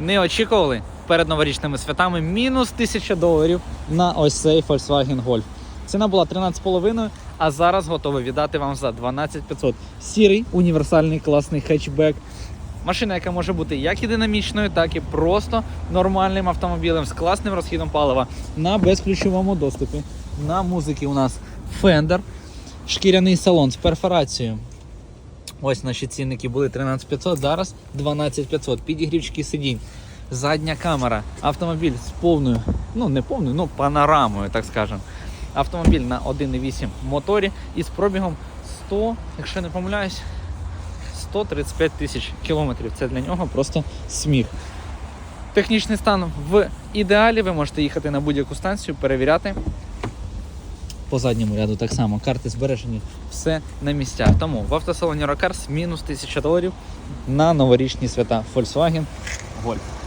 не очікували перед новорічними святами мінус 1000 доларів на ось цей Volkswagen Golf. Ціна була 13,5, а зараз готовий віддати вам за 12500. Сірий універсальний класний хетчбек. Машина, яка може бути як і динамічною, так і просто нормальним автомобілем з класним розхідом палива на безключовому доступі. На музики у нас Fender, шкіряний салон з перфорацією. Ось наші цінники були 13500, зараз 12500. Підігрівчики сидінь. Задня камера. Автомобіль з повною, ну не повною, ну панорамою, так скажемо. Автомобіль на 1,8 моторі із пробігом 100, якщо не помиляюсь, 135 тисяч кілометрів. Це для нього просто сміх. Технічний стан в ідеалі. Ви можете їхати на будь-яку станцію, перевіряти. По задньому ряду так само карти збережені, все на місцях. Тому в автосалоні Рокарс мінус 1000 доларів на новорічні свята Volkswagen Golf.